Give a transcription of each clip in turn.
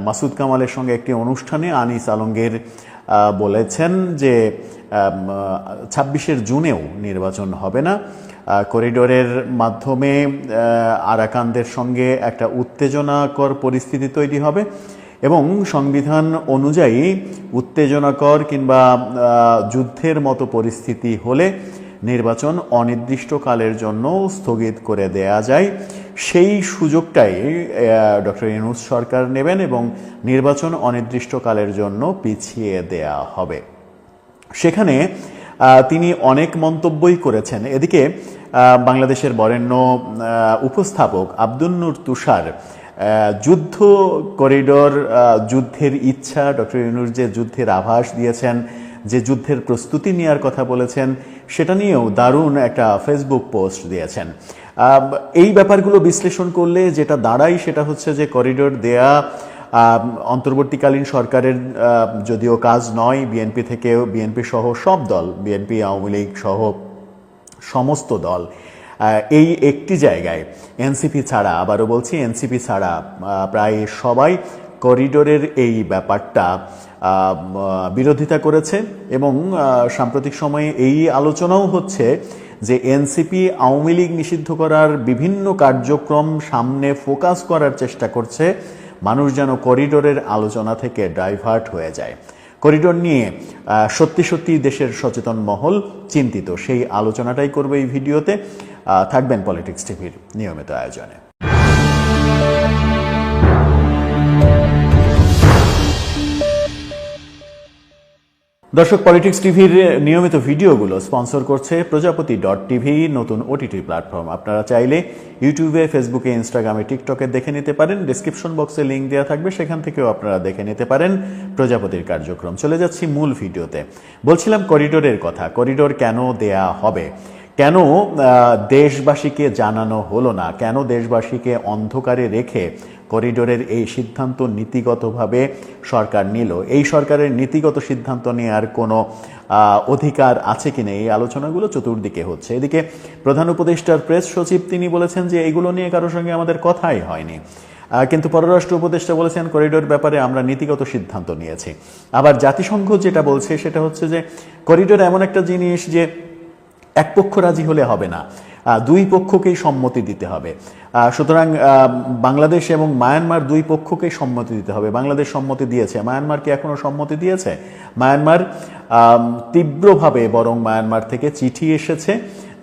মাসুদ কামালের সঙ্গে একটি অনুষ্ঠানে আনিস আলমগীর বলেছেন যে ছাব্বিশের জুনেও নির্বাচন হবে না। করিডোরের মাধ্যমে আরাকানদের সঙ্গে একটা উত্তেজনাকর পরিস্থিতি তৈরি হবে এবং সংবিধান অনুযায়ী উত্তেজনাকর কিংবা যুদ্ধের মতো পরিস্থিতি হলে নির্বাচন অনির্দিষ্টকালের জন্য স্থগিত করে দেয়া যায়। সেই সুযোগটাই ডক্টর ইউনুস সরকার নেবেন এবং নির্বাচন অনির্দিষ্টকালের জন্য পিছিয়ে দেয়া হবে। সেখানে তিনি অনেক মন্তব্যই করেছেন। এদিকে বাংলাদেশের বরেণ্য উপস্থাপক আব্দুল নূর তুষার যুদ্ধ করিডোর যুদ্ধের ইচ্ছা, ডক্টর ইউনুস যে যুদ্ধের আভাস দিয়েছেন, যে যুদ্ধের প্রস্তুতি নেওয়ার কথা বলেছেন সেটা নিয়েও দারুণ একটা ফেসবুক পোস্ট দিয়েছেন। এই ব্যাপারগুলো বিশ্লেষণ করলে যেটা দাঁড়ায় সেটা হচ্ছে যে করিডোর দেয়া অন্তর্বর্তীকালীন সরকারের যদিও কাজ নয় বিএনপি থেকেও বিএনপি সহ সব দল বিএনপি আওয়ামী লীগ সহ সমস্ত দল এই একটি জায়গায় এনসিপি ছাড়া, আবারও বলছি এনসিপি ছাড়া প্রায় সবাই করিডোরের এই ব্যাপারটা বিরোধিতা করেছে এবং সাম্প্রতিক সময়ে এই আলোচনাও হচ্ছে যে এনসিপি আওয়ামী লীগ নিষিদ্ধ করার বিভিন্ন কার্যক্রম সামনে ফোকাস করার চেষ্টা করছে। মানুষ যেন করিডোরের আলোচনা থেকে ডাইভার্ট হয়ে যায়। করিডোর নিয়ে সত্যি সত্যি দেশের সচেতন মহল চিন্তিত। সেই আলোচনাটাই করবে এই ভিডিওতে। থাকবেন পলিটিক্স টিভির নিয়মিত আয়োজনে। দর্শক পলিটিক্স টিভির নিয়মিত ভিডিওগুলো স্পন্সর করছে প্রজাপতি ডট টিভি, নতুন ওটিটি প্ল্যাটফর্ম। আপনারা চাইলে ইউটিউবে ফেসবুকে ইনস্টাগ্রামে টিকটকে দেখে নিতে পারেন। ডিসক্রিপশন বক্সে লিঙ্ক দেওয়া থাকবে, সেখান থেকেও আপনারা দেখে নিতে পারেন প্রজাপতির কার্যক্রম। চলে যাচ্ছি মূল ভিডিওতে। বলছিলাম করিডোরের কথা করিডোর কেন দেয়া হবে? কেন দেশবাসীকে জানানো হলো না? কেন দেশবাসীকে অন্ধকারে রেখে করিডোরের এই সিদ্ধান্ত নীতিগতভাবে সরকার নিল? এই সরকারের নীতিগত সিদ্ধান্ত নেওয়ার কোনো অধিকার আছে কিনা? এই আলোচনাগুলো চতুর্দিকে হচ্ছে। এদিকে প্রধান উপদেষ্টার প্রেস সচিব তিনি বলেছেন যে এগুলো নিয়ে কারোর সঙ্গে আমাদের কথাই হয়নি। কিন্তু পররাষ্ট্র উপদেষ্টা বলেছেন, করিডোর ব্যাপারে আমরা নীতিগত সিদ্ধান্ত নিয়েছি। আবার জাতিসংঘ যেটা বলছে সেটা হচ্ছে যে, করিডোর এমন একটা জিনিস যে এক পক্ষ রাজি হলে হবে না। দুই পক্ষকেই সম্মতি দিতে হবে। সুতরাং বাংলাদেশ এবং মায়ানমার দুই পক্ষকেই সম্মতি দিতে হবে। বাংলাদেশ সম্মতি দিয়েছে। মায়ানমার কি এখনও সম্মতি দিয়েছে? মায়ানমার তীব্রভাবে বরং মায়ানমার থেকে চিঠি এসেছে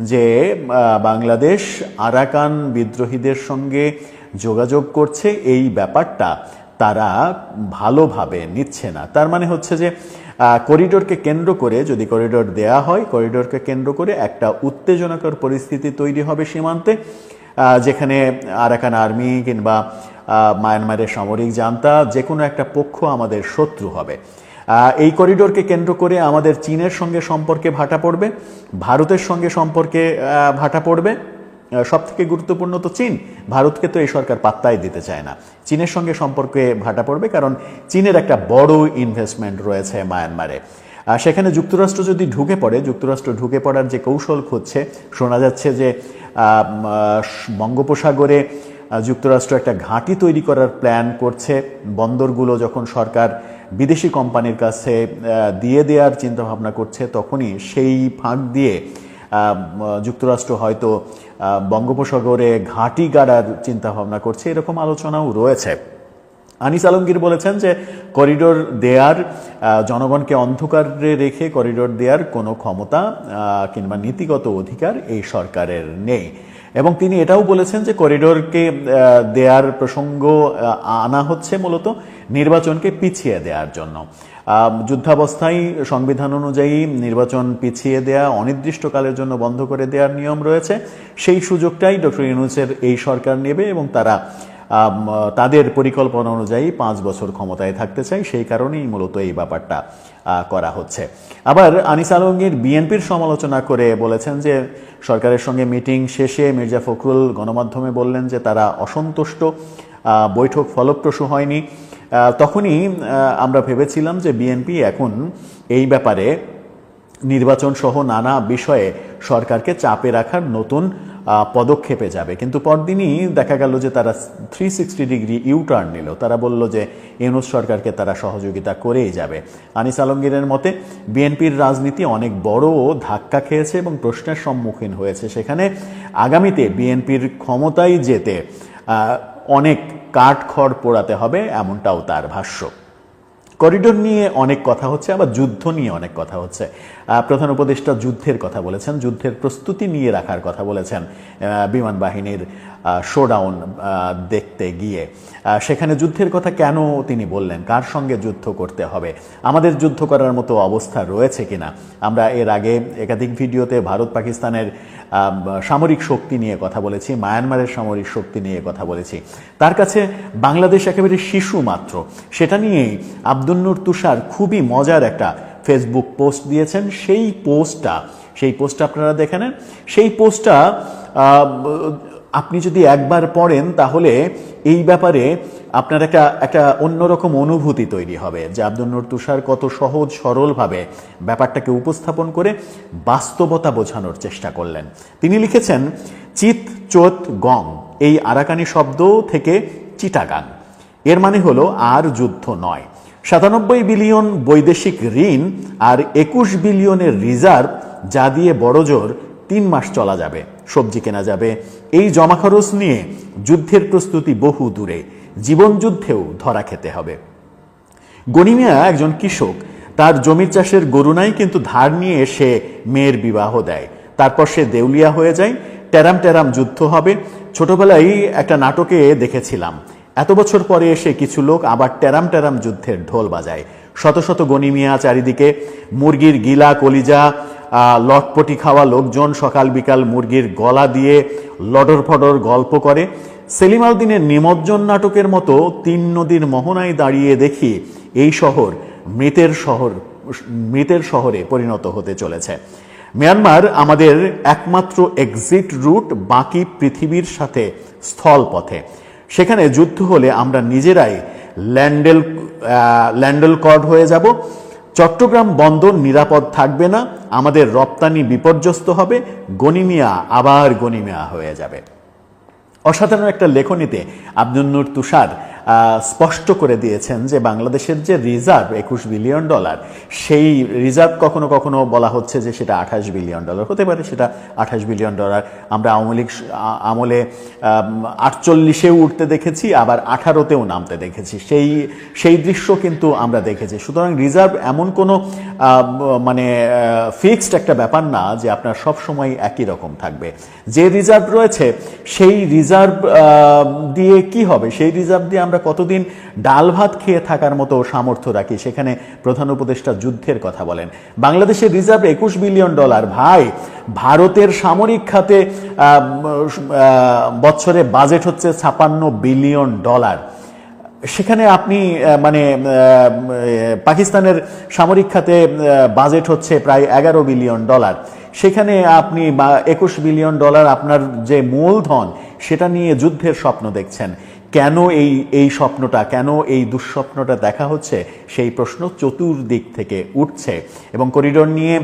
যে বাংলাদেশ আরাকান বিদ্রোহীদের সঙ্গে যোগাযোগ করছে। এই ব্যাপারটা তারা ভালোভাবে নিচ্ছে না। তার মানে হচ্ছে যে করিডোরকে কেন্দ্র করে যদি করিডোর দেয়া হয় করিডোরকে কেন্দ্র করে একটা উত্তেজনাকর পরিস্থিতি তৈরি হবে সীমান্তে যেখানে আরাকান আর্মি কিংবা মায়ানমারের সামরিক জান্তা যে কোনো একটা পক্ষ আমাদের শত্রু হবে। এই করিডোরকে কেন্দ্র করে আমাদের চীনের সঙ্গে সম্পর্কে ভাটা পড়বে, ভারতের সঙ্গে সম্পর্কে ভাটা পড়বে সব থেকে গুরুত্বপূর্ণ তো চীন। ভারতকে তো এই সরকার পাত্তাই দিতে চায় না। চীনের সঙ্গে সম্পর্কে ভাটা পড়বে, কারণ চীনের একটা বড় ইনভেস্টমেন্ট রয়েছে মায়ানমারে। সেখানে যুক্তরাষ্ট্র যদি ঢুকে পড়ে, যুক্তরাষ্ট্র ঢুকে পড়ার যে কৌশল খুঁজছে, শোনা যাচ্ছে যে বঙ্গোপসাগরে যুক্তরাষ্ট্র একটা ঘাঁটি তৈরি করার প্ল্যান করছে। বন্দরগুলো যখন সরকার বিদেশি কোম্পানির কাছে দিয়ে দেওয়ার চিন্তাভাবনা করছে, তখনই সেই ফাঁক দিয়ে যুক্তরাষ্ট্র হয়তো বঙ্গোপসাগরে ঘাঁটি গাড়ার চিন্তা ভাবনা করছে, এরকম আলোচনাও রয়েছে। আনিস আলমগীর বলেছেন যে করিডোর দেয়ার জনগণকে অন্ধকারে রেখে করিডোর দেয়ার কোনো ক্ষমতা কিংবা নীতিগত অধিকার এই সরকারের নেই। এবং তিনি এটাও বলেছেন যে করিডোরকে দেয়ার প্রসঙ্গ আনা হচ্ছে মূলত নির্বাচনকে পিছিয়ে দেওয়ার জন্য। যুদ্ধাবস্থায় সংবিধান অনুযায়ী নির্বাচন পিছিয়ে দেয়া, অনির্দিষ্টকালের জন্য বন্ধ করে দেওয়ার নিয়ম রয়েছে। সেই সুযোগটাই ডক্টর ইউনুসের এই সরকার নেবে এবং তারা তাদের পরিকল্পনা অনুযায়ী পাঁচ বছর ক্ষমতায় থাকতে চাই সেই কারণেই মূলত এই ব্যাপারটা করা হচ্ছে। আবার আনিস আলমগীর বিএনপির সমালোচনা করে বলেছেন যে, সরকারের সঙ্গে মিটিং শেষে মির্জা ফখরুল গণমাধ্যমে বললেন যে, তারা অসন্তুষ্ট বৈঠক ফলপ্রসূ হয়নি। তখনই আমরা ভেবেছিলাম যে বিএনপি এখন এই ব্যাপারে নির্বাচন সহ নানা বিষয়ে সরকারকে চাপে রাখার নতুন পদক্ষেপে যাবে। কিন্তু পরদিনই দেখা গেল যে তারা থ্রি সিক্সটি ডিগ্রি ইউটার্ন নিল। তারা বলল যে ইউনুস সরকারকে তারা সহযোগিতা করেই যাবে। আনিস আলমগীরের মতে বিএনপির রাজনীতি অনেক বড় ধাক্কা খেয়েছে এবং প্রশ্নের সম্মুখীন হয়েছে। সেখানে আগামীতে বিএনপির ক্ষমতায় যেতে আহ, কাঠখড় পোড়াতে হবে এমনটাও তার ভাষ্য। করিডোর নিয়ে অনেক কথা হচ্ছে, আবার যুদ্ধ নিয়ে অনেক কথা হচ্ছে। প্রধান উপদেষ্টা যুদ্ধের কথা বলেছেন, যুদ্ধের প্রস্তুতি নিয়ে রাখার কথা বলেছেন। বিমান বাহিনীর শোডাউন দেখতে গিয়ে। সেখানে যুদ্ধের কথা কেন তিনি বললেন? কার সঙ্গে যুদ্ধ করতে হবে? আমাদের যুদ্ধ করার মতো অবস্থা রয়েছে কিনা? আমরা এর আগে একাধিক ভিডিওতে ভারত পাকিস্তানের সামরিক শক্তি নিয়ে কথা বলেছি, মায়ানমারের সামরিক শক্তি নিয়ে কথা বলেছি। তার কাছে বাংলাদেশ একেবারে শিশু মাত্র। সেটা নিয়েই আব্দুল নূর তুষার খুবই মজার একটা ফেসবুক পোস্ট দিয়েছেন। সেই পোস্টটা সেই পোস্টটা আপনারা দেখে নেন। সেই পোস্টটা আপনি যদি একবার পড়েন, তাহলে এই ব্যাপারে আপনার একটা একটা অন্যরকম অনুভূতি তৈরি হবে যে আব্দুল তুষার কত সহজ, সরলভাবে ব্যাপারটাকে উপস্থাপন করে বাস্তবতা বোঝানোর চেষ্টা করলেন। তিনি লিখেছেন, চিত চোত গং এই আরাকানি শব্দ থেকে চিটাগাং। এর মানে হলো, আর যুদ্ধ নয়। সাতানব্বই বিলিয়ন বৈদেশিক ঋণ আর একুশ বিলিয়নের রিজার্ভ, যা দিয়ে বড়জোর তিন মাস চলা যাবে। সবজি কেনা যাবে। এই জমা খরচ নিয়ে যুদ্ধের প্রস্তুতি বহু দূরে। জীবন যুদ্ধেও ধরা খেতে হবে। গনিমিয়া একজন কৃষক। তার জমির চাষের গরু নাই, কিন্তু ধার নিয়ে সে মেয়ের বিবাহ দেয়। তারপর সে দেউলিয়া হয়ে যায়। ট্যারাম ট্যারাম যুদ্ধ হবে। ছোটবেলায় একটা নাটকে দেখেছিলাম। এত বছর পরে এসে কিছু লোক আবার ট্যারাম ট্যারাম যুদ্ধের ঢোল বাজায়। শত শত গনিমিয়া চারিদিকে মুরগির গিলা, কলিজা লটপটি খাওয়া লোকজন সকাল বিকাল মুরগির গলা দিয়ে লডর ফডর গল্প করে। সেলিম আলদিনের নিমজ্জন নাটকের মতো তিন নদীর মোহনায় দাঁড়িয়ে দেখি এই শহর মৃতের শহর, মৃতের শহরে পরিণত হতে চলেছে। মিয়ানমার আমাদের একমাত্র এক্সিট রুট বাকি পৃথিবীর সাথে স্থল পথে। সেখানে যুদ্ধ হলে আমরা নিজেরাই ল্যান্ডেল ল্যান্ডেল কর্ড হয়ে যাব। চট্টগ্রাম বন্দর নিরাপদ থাকবে না, আমাদের রপ্তানি বিপর্যস্ত হবে, গনিমিয়া আবার গনিমিয়া হয়ে যাবে। অসাধারণ একটা লেখনীতে আব্দুল নূর তুষার স্পষ্ট করে দিয়েছেন যে বাংলাদেশের যে রিজার্ভ একুশ বিলিয়ন ডলার, সেই রিজার্ভ কখনো কখনো বলা হচ্ছে যে সেটা আঠাশ বিলিয়ন ডলার হতে পারে, সেটা আঠাশ বিলিয়ন ডলার আমরা আওয়ামী লীগ আমলে আটচল্লিশেও উঠতে দেখেছি, আবার আঠারোতেও নামতে দেখেছি। সেই সেই দৃশ্য কিন্তু আমরা দেখেছি। সুতরাং রিজার্ভ এমন কোনো মানে ফিক্সড একটা ব্যাপার না যে আপনার সব সময় একই রকম থাকবে। যে রিজার্ভ রয়েছে, সেই রিজার্ভ দিয়ে কি হবে? সেই রিজার্ভ দিয়ে আমরা কতদিন ডাল ভাত খেয়ে থাকার মতো সামর্থ্য রাখি? সেখানে প্রধান উপদেষ্টা যুদ্ধের কথা বলেন। বাংলাদেশের রিজার্ভ একুশ বিলিয়ন ডলার। ভাই, ভারতের সামরিক খাতে বছরে বাজেট হচ্ছে ছাপান্ন বিলিয়ন ডলার। সেখানে আপনি মানে পাকিস্তানের সামরিক খাতে বাজেট হচ্ছে প্রায় এগারো বিলিয়ন ডলার। সেখানে আপনি বা, একুশ বিলিয়ন ডলার আপনার যে মূলধন, সেটা নিয়ে যুদ্ধের স্বপ্ন দেখছেন। কেন এই এই স্বপ্নটা, কেন এই দুঃস্বপ্নটা দেখা হচ্ছে? সেই প্রশ্ন চতুর্দিক থেকে উঠছে এবং করিডোর নিয়ে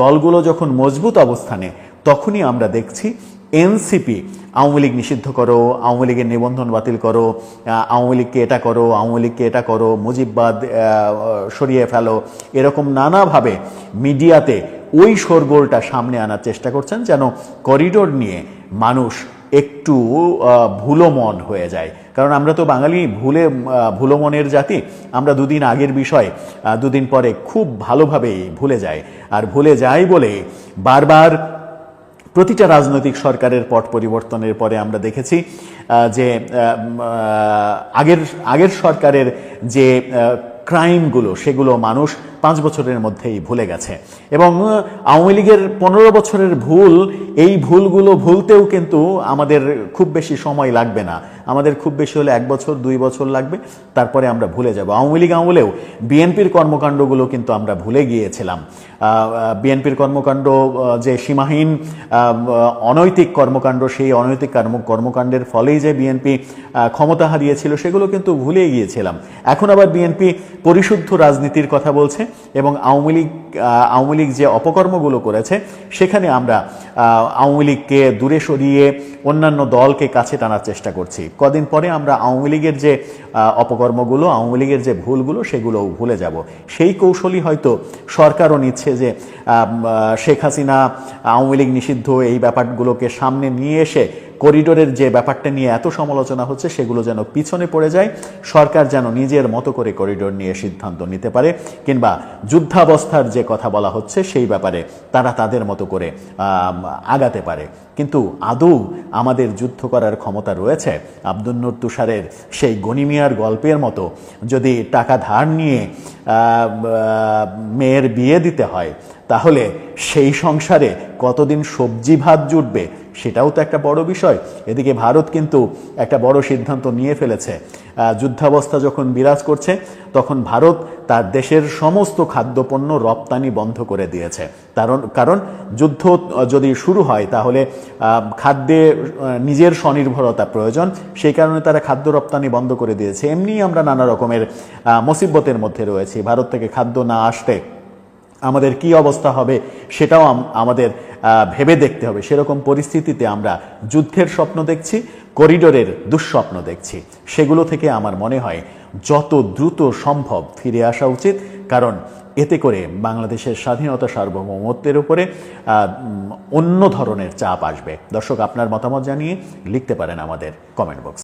দলগুলো যখন মজবুত অবস্থানে, তখনই আমরা দেখছি এনসিপি, আওয়ামী লীগ নিষিদ্ধ করো, আওয়ামী লীগের নিবন্ধন বাতিল করো আওয়ামী লীগকে এটা করো, আওয়ামী লীগকে এটা করো, মুজিববাদ সরিয়ে ফেলো, এরকম নানাভাবে মিডিয়াতে ওই শোরগোলটা সামনে আনার চেষ্টা করছেন যেন করিডোর নিয়ে মানুষ একটু ভুলো মন হয়ে যায়। কারণ আমরা তো বাঙালি, ভুলে ভুলো মনের জাতি। আমরা দুদিন আগের বিষয় দুদিন পরে খুব ভালোভাবেই ভুলে যাই। আর ভুলে যাই বলে বারবার প্রতিটা রাজনৈতিক সরকারের পট পরিবর্তনের পরে আমরা দেখেছি যে আগের আগের সরকারের যে ক্রাইমগুলো, সেগুলো মানুষ পাঁচ বছরের মধ্যেই ভুলে গেছে। এবং আওয়ামী লীগের পনেরো বছরের ভুল, এই ভুলগুলো ভুলতেও কিন্তু আমাদের খুব বেশি সময় লাগবে না। আমাদের খুব বেশি হলে এক বছর, দুই বছর লাগবে। তারপরে আমরা ভুলে যাব। আওয়ামী লীগ আমলেও বিএনপির কর্মকাণ্ডগুলো কিন্তু আমরা ভুলে গিয়েছিলাম। বিএনপির কর্মকাণ্ড যে সীমাহীন অনৈতিক কর্মকাণ্ড, সেই অনৈতিক কর্ম- কর্মকাণ্ডের ফলেই যে বিএনপি ক্ষমতা হারিয়েছিল, সেগুলো কিন্তু ভুলে গিয়েছিলাম। এখন আবার বিএনপি পরিশুদ্ধ রাজনীতির কথা বলছে এবং আওয়ামী লীগ আওয়ামী লীগ যে অপকর্মগুলো করেছে, সেখানে আমরা আওয়ামী লীগকে দূরে সরিয়ে অন্যান্য দলকে কাছে টানার চেষ্টা করছি। কদিন পরে আমরা আওয়ামী লীগের যে অপকর্মগুলো, আওয়ামী লীগের যে ভুলগুলো, সেগুলোও ভুলে যাব। সেই কৌশলই হয়তো সরকারও নিচ্ছে যে শেখ হাসিনা আওয়ামী লীগ নিষিদ্ধ, এই ব্যাপারগুলোকে সামনে নিয়ে এসে করিডোরের যে ব্যাপারটা নিয়ে এত সমালোচনা হচ্ছে, সেগুলো যেন পিছনে পড়ে যায়। সরকার যেন নিজের মতো করে করিডোর নিয়ে সিদ্ধান্ত নিতে পারে, কিংবা যুদ্ধাবস্থার যে কথা বলা হচ্ছে, সেই ব্যাপারে তারা তাদের মতো করে আগাতে পারে। কিন্তু আদৌ আমাদের যুদ্ধ করার ক্ষমতা রয়েছে? আব্দুল তুষারের সেই গনিমিয়ার গল্পের মতো যদি টাকা ধার নিয়ে মেয়ের বিয়ে দিতে হয় তাহলে সেই সংসারে কতদিন সবজি ভাত জুটবে সেটাও তো একটা বড় বিষয়। এদিকে ভারত কিন্তু একটা বড় সিদ্ধান্ত নিয়ে ফেলেছে। যুদ্ধাবস্থা যখন বিরাজ করছে, তখন ভারত তার দেশের সমস্ত খাদ্যপণ্য রপ্তানি বন্ধ করে দিয়েছে। কারণ কারণ যুদ্ধ যদি শুরু হয়, তাহলে খাদ্যে নিজের স্বনির্ভরতা প্রয়োজন। সেই কারণে তারা খাদ্য রপ্তানি বন্ধ করে দিয়েছে। এমনি আমরা নানা রকমের মুসিবতের মধ্যে রয়েছি। ভারত থেকে খাদ্য না আসতে আমাদের কি অবস্থা হবে সেটাও আমাদের ভেবে দেখতে হবে। সেরকম পরিস্থিতিতে আমরা যুদ্ধের স্বপ্ন দেখছি, করিডোরের দুঃস্বপ্ন দেখছি। সেগুলো থেকে আমার মনে হয় যত দ্রুত সম্ভব ফিরে আসা উচিত, কারণ এতে করে বাংলাদেশের স্বাধীনতা সার্বভৌমত্বের উপরে অন্য ধরনের চাপ আসবে। দর্শক, আপনার মতামত জানিয়ে লিখতে পারেন আমাদের কমেন্ট বক্স